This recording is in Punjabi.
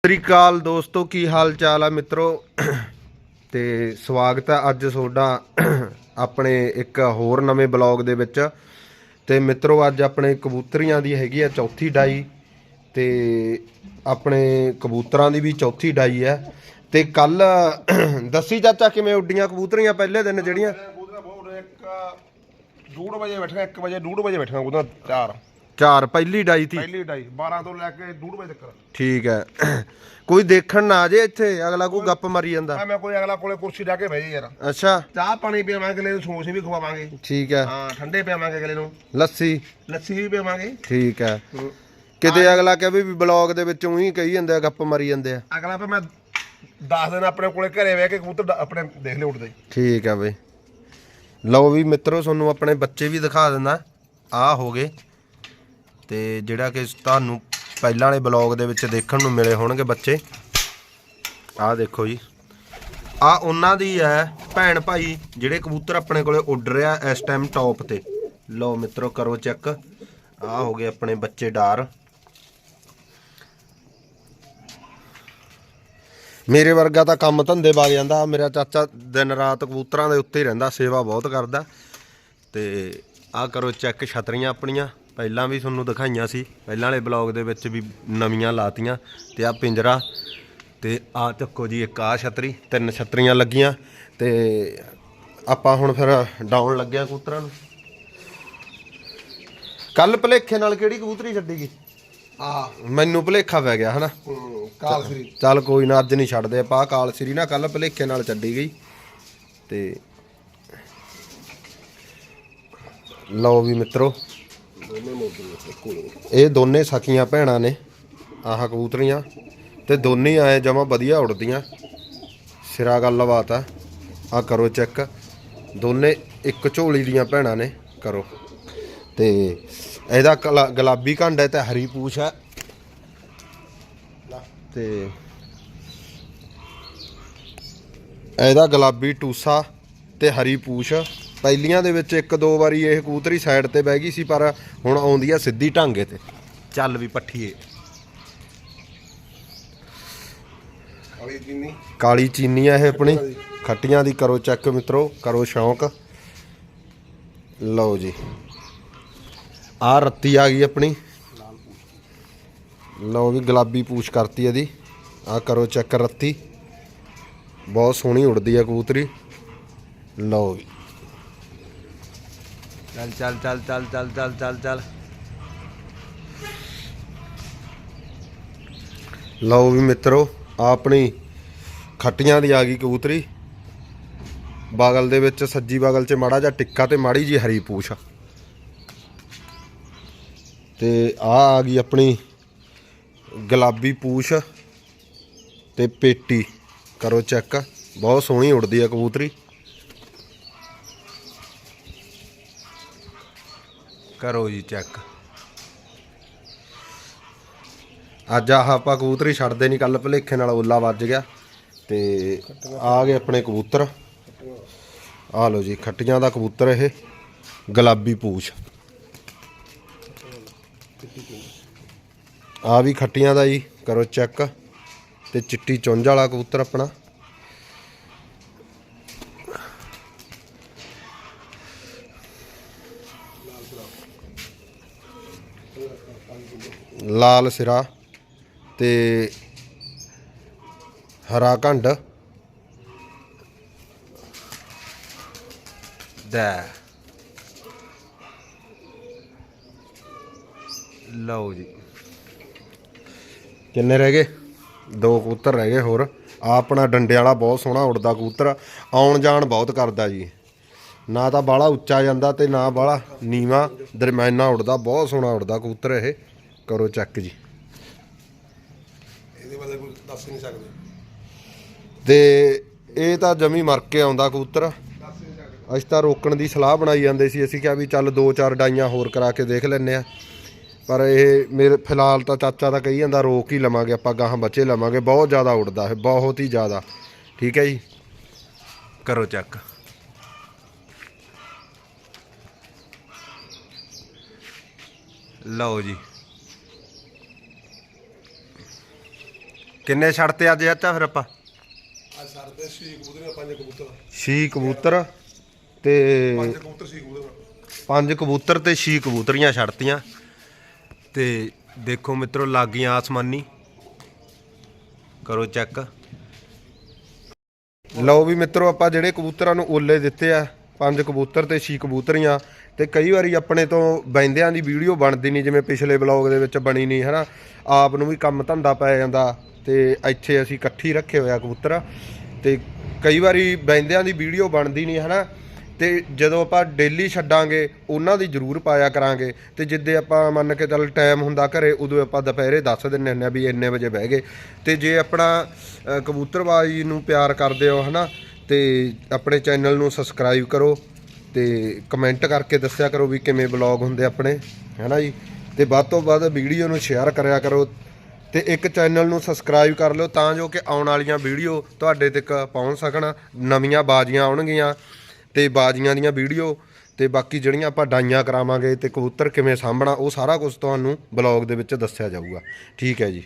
ਸਤਿ ਸ੍ਰੀ ਅਕਾਲ ਦੋਸਤੋ, ਕੀ ਹਾਲ ਚਾਲ ਆ ਮਿੱਤਰੋ? ਤੇ ਸਵਾਗਤ ਹੈ ਅੱਜ ਤੁਹਾਡਾ ਆਪਣੇ ਇੱਕ ਹੋਰ ਨਵੇਂ ਬਲੌਗ ਦੇ ਵਿੱਚ। ਤੇ ਮਿੱਤਰੋ, ਅੱਜ ਆਪਣੇ ਕਬੂਤਰੀਆਂ ਦੀ ਹੈਗੀ ਆ ਚੌਥੀ ਡਾਈ ਤੇ ਆਪਣੇ ਕਬੂਤਰਾਂ ਦੀ ਵੀ ਚੌਥੀ ਡਾਈ ਹੈ ਤੇ ਕੱਲ ਦੱਸੀ ਚਾਚਾ ਕਿਵੇਂ ਉੱਡੀਆਂ ਕਬੂਤਰੀਆਂ ਪਹਿਲੇ ਦਿਨ ਜਿਹੜੀਆਂ? ਉਹਦਾ ਬਹੁਤ ਇੱਕ ਡੂਢ ਵਜੇ ਬੈਠਣਾ 1 ਵਜੇ ਡੂਢ ਵਜੇ ਬੈਠਣਾ ਉਹਦਾ ਚਾਰ। ਚਾਰ ਪਹਿਲੀ ਡਾਈ ਤੀ। ਪਹਿਲੀ ਡਾਈ 12 ਤੋਂ ਲੈ ਕੇ ਡੂਢ ਵਜੇ ਤੱਕ। ਠੀਕ ਹੈ। ਕੋਈ ਦੇਖਣ ਨਾ ਆ ਜੇ ਇੱਥੇ ਅਗਲਾ ਕੋਈ ਗੱਪ ਮਾਰੀ ਜਾਂਦਾ। ਮੈਂ ਕੋਈ ਅਗਲਾ ਕੋਲੇ ਕੁਰਸੀ ਢਾ ਕੇ ਬਹਿ ਜੇ ਯਾਰ। ਅੱਛਾ। ਚਾਹ ਪਾਣੀ ਪੀਵਾਂਗੇ ਅਗਲੇ ਨੂੰ ਸਮੋਸੇ ਵੀ ਖਵਾਵਾਂਗੇ। ਠੀਕ ਹੈ। ਹਾਂ ਠੰਡੇ ਪੀਵਾਂਗੇ ਅਗਲੇ ਨੂੰ। ਲੱਸੀ। ਲੱਸੀ ਵੀ ਪੀਵਾਂਗੇ ਠੀਕ ਹੈ। ਕਿਤੇ ਅਗਲਾ ਕਹੇ ਵੀ ਬਲੌਗ ਦੇ ਵਿੱਚ ਉਹੀ ਕਹੀ ਜਾਂਦੇ ਆ ਗੱਪ ਮਾਰੀ ਜਾਂਦੇ ਆ। ਅਗਲਾ ਪੇ ਮੈਂ 10 ਦਿਨ ਆਪਣੇ ਕੋਲੇ ਘਰੇ ਬਹਿ ਕੇ ਕਬੂਤਰ ਆਪਣੇ ਦੇਖ ਲਿਓ ਉੱਡਦੇ। ਠੀਕ ਆ ਬਈ। ਲਓ ਵੀ ਮਿੱਤਰੋ ਤੁਹਾਨੂੰ ਆਪਣੇ ਬੱਚੇ ਵੀ ਦਿਖਾ ਦਿੰਦਾ। ਆ ਹੋ ਗਏ। ਤੇ ਜਿਹੜਾ ਕਿ ਤੁਹਾਨੂੰ ਪਹਿਲਾਂ ਵਾਲੇ ਬਲੌਗ ਦੇ ਵਿੱਚ ਦੇਖਣ ਨੂੰ ਮਿਲੇ ਹੋਣਗੇ ਬੱਚੇ। ਆਹ ਦੇਖੋ ਜੀ। ਆ ਉਹਨਾਂ ਦੀ ਹੈ ਭੈਣ ਭਾਈ, ਜਿਹੜੇ ਕਬੂਤਰ ਆਪਣੇ ਕੋਲੇ ਉੱਡ ਰਿਹਾ ਇਸ ਟਾਈਮ ਟੌਪ ਤੇ। ਲਓ ਮਿੱਤਰੋ, ਕਰੋ ਚੈੱਕ ਆ ਹੋ ਗਏ ਆਪਣੇ ਬੱਚੇ ਡਾਰ। ਮੇਰੇ ਵਰਗਾ ਤਾਂ ਕੰਮ ਧੰਦੇ ਵਗ ਜਾਂਦਾ। ਮੇਰਾ ਚਾਚਾ ਦਿਨ ਰਾਤ ਕਬੂਤਰਾਂ ਦੇ ਉੱਤੇ ਹੀ ਰਹਿੰਦਾ, ਸੇਵਾ ਬਹੁਤ ਕਰਦਾ। ਤੇ ਆਹ ਕਰੋ ਚੈੱਕ ਛਤਰੀਆਂ ਆਪਣੀਆਂ। ਪਹਿਲਾਂ ਵੀ ਤੁਹਾਨੂੰ ਦਿਖਾਈਆਂ ਸੀ ਪਹਿਲਾਂ ਵਾਲੇ ਬਲੌਗ ਦੇ ਵਿੱਚ ਵੀ ਨਵੀਆਂ ਲਾਤੀਆਂ ਤੇ ਆਹ ਪਿੰਜਰਾ ਤੇ ਆਹ ਚੱਕੋ ਜੀ ਇੱਕ ਆਹ ਛਤਰੀ ਤਿੰਨ ਛਤਰੀਆਂ ਲੱਗੀਆਂ ਤੇ ਆਪਾਂ ਹੁਣ ਫਿਰ ਡਾਊਨ ਲੱਗਿਆ ਕਬੂਤਰਾਂ ਨੂੰ। ਕੱਲ ਭਲੇਖੇ ਨਾਲ ਕਿਹੜੀ ਕਬੂਤਰੀ ਛੱਡੀ ਗਈ? ਆ ਮੈਨੂੰ ਭਲੇਖਾ ਪੈ ਗਿਆ ਹਨਾ? ਕਾਲ ਸ੍ਰੀ ਚੱਲ ਕੋਈ ਨਾ ਅੱਜ ਨਹੀਂ ਛੱਡਦੇ ਆਪਾਂ ਆਹ ਕਾਲ ਸ੍ਰੀ ਨਾ ਕੱਲ ਭਲੇਖੇ ਨਾਲ ਛੱਡੀ ਗਈ। ਤੇ ਲਓ ਵੀ ਮਿੱਤਰੋ ਇਹ ਦੋਨੇ ਸਕੀਆਂ ਭੈਣਾਂ ਨੇ, ਆਹ ਕਬੂਤਰੀਆਂ, ਤੇ ਦੋਨੇ ਆਏ ਜਮਾ ਵਧੀਆ ਉੜਦੀਆਂ। ਸਿਰਾ ਗੱਲਬਾਤ ਆ ਆ ਕਰੋ ਚੈੱਕ। ਦੋਨੇ ਇੱਕ ਝੋਲੀ ਦੀਆਂ ਭੈਣਾਂ ਨੇ, ਕਰੋ। ਤੇ ਇਹਦਾ ਕਲਾ- ਗੁਲਾਬੀ ਘੰਡ ਹੈ ਤੇ ਹਰੀ ਪੂਛ ਹੈ। ਤੇ ਇਹਦਾ ਗੁਲਾਬੀ ਟੂਸਾ ਤੇ ਹਰੀ ਪੂਛ। ਪਹਿਲੀਆਂ ਦੇ ਵਿੱਚ ਇੱਕ ਦੋ ਵਾਰੀ ਇਹ ਕਬੂਤਰੀ ਸਾਈਡ ਤੇ ਬਹਿ ਗਈ ਸੀ ਪਰ ਹੁਣ ਆਉਂਦੀ ਆ ਸਿੱਧੀ ਢਾਂਗੇ ਤੇ। ਚੱਲ ਵੀ ਪੱਠੀਏ। ਕਾਲੀ ਜਿੰਨੀ ਕਾਲੀ ਚੀਨੀ ਆ ਇਹ ਆਪਣੀ। ਖੱਟੀਆਂ ਦੀ ਕਰੋ ਚੈੱਕ ਮਿੱਤਰੋ ਕਰੋ ਸ਼ੌਂਕ। ਲਓ ਜੀ। ਆ ਰੱਤੀ ਆ ਗਈ ਆਪਣੀ। ਲਓ ਵੀ ਗੁਲਾਬੀ ਪੂਛ ਕਰਤੀ ਇਹਦੀ। ਆ ਕਰੋ ਚੈੱਕ ਰੱਤੀ। ਬਹੁਤ ਸੋਹਣੀ ਉੜਦੀ ਆ ਕਬੂਤਰੀ। ਲਓ ਵੀ। ਚੱਲ ਚੱਲ ਚੱਲ ਚੱਲ ਚੱਲ ਚੱਲ ਚੱਲ ਚੱਲ। ਲਓ ਵੀ ਮਿੱਤਰੋ ਆ ਆਪਣੀ ਖੱਟੀਆਂ ਦੀ ਆ ਗਈ ਕਬੂਤਰੀ। ਬਾਗਲ ਦੇ ਵਿੱਚ, ਸੱਜੀ ਬਾਗਲ 'ਚ ਮਾੜਾ ਜਿਹਾ ਟਿੱਕਾ ਤੇ ਮਾੜੀ ਜੀ ਹਰੀ ਪੂਛ। ਤੇ ਆ ਆ ਗਈ ਆਪਣੀ ਗੁਲਾਬੀ ਪੂਛ ਤੇ ਪੇਟੀ। ਕਰੋ ਚੈੱਕ। ਬਹੁਤ ਸੋਹਣੀ ਉੜਦੀ ਆ ਕਬੂਤਰੀ। ਕਰੋ ਜੀ ਚੈੱਕ ਅੱਜ ਆਹ ਆਪਾਂ ਕਬੂਤਰ ਹੀ ਛੱਡਦੇ ਨਹੀਂ ਕੱਲ ਭਲੇਖੇ ਨਾਲ ਓਲਾ ਵੱਜ ਗਿਆ ਤੇ ਆ ਗਏ ਆਪਣੇ ਕਬੂਤਰ। ਆ ਲਓ ਜੀ, ਖੱਟੀਆਂ ਦਾ ਕਬੂਤਰ ਇਹ, ਗੁਲਾਬੀ ਪੂਛ। ਆ ਵੀ ਖੱਟੀਆਂ ਦਾ ਜੀ, ਕਰੋ ਚੈੱਕ ਤੇ ਚਿੱਟੀ ਚੁੰਝ ਵਾਲਾ ਕਬੂਤਰ ਆਪਣਾ। ਲਾਲ ਸਿਰਾ ਤੇ ਹਰਾ ਘੰਡ। ਦਾ। ਲਓ ਜੀ। ਕਿੰਨੇ ਰਹਿ ਗਏ? ਦੋ ਕਬੂਤਰ ਰਹਿ ਗਏ ਹੋਰ। ਆ ਆਪਣਾ ਡੰਡੇ ਵਾਲਾ ਬਹੁਤ ਸੋਹਣਾ ਉੜਦਾ ਕਬੂਤਰ। ਆਉਣ ਜਾਣ ਬਹੁਤ ਕਰਦਾ ਜੀ। ਨਾ ਤਾਂ ਬਾਹਲਾ ਉੱਚਾ ਜਾਂਦਾ ਤੇ ਨਾ ਬਾਹਲਾ ਨੀਵਾ ਦਰਮਿਆਨਾ ਉੜਦਾ ਬਹੁਤ ਸੋਹਣਾ ਉੜਦਾ ਕਬੂਤਰ ਇਹ। ਕਰੋ ਚੈੱਕ ਜੀ। ਇਹਦੇ ਬਾਰੇ ਕੋਈ ਦੱਸ ਨਹੀਂ ਸਕਦੇ। ਤੇ ਇਹ ਤਾਂ ਜਮੀ ਮਰ ਕੇ ਆਉਂਦਾ ਕਬੂਤਰ। ਅਸੀਂ ਤਾਂ ਰੋਕਣ ਦੀ ਸਲਾਹ ਬਣਾਈ ਜਾਂਦੇ ਸੀ। ਅਸੀਂ ਕਿਹਾ ਵੀ ਚੱਲ ਦੋ ਚਾਰ ਡਾਈਆਂ ਹੋਰ ਕਰਾ ਕੇ ਦੇਖ ਲੈਨੇ ਆ ਪਰ ਇਹ ਮੇਰੇ ਫਿਲਹਾਲ ਤਾਂ ਚਾਚਾ ਤਾਂ ਕਹੀ ਜਾਂਦਾ ਰੋਕ ਹੀ ਲਵਾਂਗੇ ਆਪਾਂ ਗਾਹਾਂ ਬੱਚੇ ਲਵਾਂਗੇ। ਬਹੁਤ ਜ਼ਿਆਦਾ ਉੜਦਾ ਹੈ ਬਹੁਤ ਹੀ ਜ਼ਿਆਦਾ। ਠੀਕ ਹੈ ਜੀ? ਕਰੋ ਚੈੱਕ ਲਓ ਜੀ। ਕਿੰਨੇ ਛੱਡਤੇ ਅੱਜ ਚਾਚਾ ਫਿਰ ਆਪਾਂ? ਅੱਜ ਸਾਡੇ ਸੀ ਕਬੂਤਰ ਪੰਜ ਕਬੂਤਰ? ਛੀ ਕਬੂਤਰ ਤੇ ਪੰਜ ਕਬੂਤਰ ਸੀ ਕਬੂਤਰ। ਪੰਜ ਕਬੂਤਰ ਤੇ ਛੀ ਕਬੂਤਰੀਆਂ ਛੱਡਤੀਆਂ। ਤੇ ਦੇਖੋ ਮਿੱਤਰੋ ਲੱਗੀਆਂ ਆਸਮਾਨੀ। ਕਰੋ ਚੈੱਕ। ਲਓ ਵੀ ਮਿੱਤਰੋ ਆਪਾਂ ਜਿਹੜੇ ਕਬੂਤਰਾਂ ਨੂੰ ਓਲੇ ਦਿੱਤੇ ਆ ਪੰਜ ਕਬੂਤਰ ਤੇ ਛੀ ਕਬੂਤਰੀਆਂ। ਤੇ ਕਈ ਵਾਰੀ ਆਪਣੇ ਤੋਂ ਬੈਂਦਿਆਂ ਦੀ ਵੀਡੀਓ ਬਣਦੀ ਨਹੀਂ, ਜਿਵੇਂ ਪਿਛਲੇ ਬਲੌਗ ਦੇ ਵਿੱਚ ਬਣੀ ਨਹੀਂ, ਹਨਾ? ਆਪ ਨੂੰ ਵੀ ਕੰਮ ਧੰਦਾ ਪੈ ਜਾਂਦਾ ਤੇ ਇੱਥੇ ਅਸੀਂ ਇਕੱਠੀ ਰੱਖੇ ਹੋਇਆ ਕਬੂਤਰ। ਤੇ ਕਈ ਵਾਰੀ ਬੈਂਦਿਆਂ ਦੀ ਵੀਡੀਓ ਬਣਦੀ ਨਹੀਂ, ਹਨਾ? ਤੇ ਜਦੋਂ ਆਪਾਂ ਡੇਲੀ ਛੱਡਾਂਗੇ, ਉਹਨਾਂ ਦੀ ਜ਼ਰੂਰ ਪਾਇਆ ਕਰਾਂਗੇ। ਤੇ ਜਿੱਦੇ ਆਪਾਂ ਮੰਨ ਕੇ ਚੱਲ ਟਾਈਮ ਹੁੰਦਾ ਘਰੇ, ਉਦੋਂ ਆਪਾਂ ਦੁਪਹਿਰੇ ਦੱਸ ਦਿੰਨੇ ਹੁੰਦੇ ਆ ਵੀ ਇੰਨੇ ਵਜੇ ਬਹਿ ਗਏ। ਤੇ ਜੇ ਆਪਣਾ ਕਬੂਤਰਬਾਜ਼ੀ ਨੂੰ ਪਿਆਰ ਕਰਦੇ ਹੋ, ਹਨਾ? ਤੇ ਆਪਣੇ ਚੈਨਲ ਨੂੰ ਸਬਸਕ੍ਰਾਈਬ ਕਰੋ। ਤੇ ਕਮੈਂਟ ਕਰਕੇ ਦੱਸਿਆ ਕਰੋ ਵੀ ਕਿਵੇਂ ਬਲੌਗ ਹੁੰਦੇ ਆਪਣੇ, ਹਨਾ ਜੀ? ਤੇ ਵੱਧ ਤੋਂ ਵੱਧ ਵੀਡੀਓ ਨੂੰ ਸ਼ੇਅਰ ਕਰਿਆ ਕਰੋ ਤੇ ਇੱਕ ਚੈਨਲ ਨੂੰ ਸਬਸਕ੍ਰਾਈਬ ਕਰ ਲਿਓ ਤਾਂ ਜੋ ਕਿ ਆਉਣ ਵਾਲੀਆਂ ਵੀਡੀਓ ਤੁਹਾਡੇ ਤੱਕ ਪਹੁੰਚ ਸਕਣ, ਨਵੀਆਂ ਬਾਜ਼ੀਆਂ ਆਉਣਗੀਆਂ ਤੇ ਬਾਜ਼ੀਆਂ ਦੀਆਂ ਵੀਡੀਓ ਤੇ ਬਾਕੀ ਜਿਹੜੀਆਂ ਆਪਾਂ ਡਾਈਆਂ ਕਰਾਵਾਂਗੇ ਤੇ ਕਬੂਤਰ ਕਿਵੇਂ ਸਾਂਭਣਾ, ਉਹ ਸਾਰਾ ਕੁਝ ਤੁਹਾਨੂੰ ਬਲੌਗ ਦੇ ਵਿੱਚ ਦੱਸਿਆ ਜਾਊਗਾ। ਠੀਕ ਹੈ ਜੀ।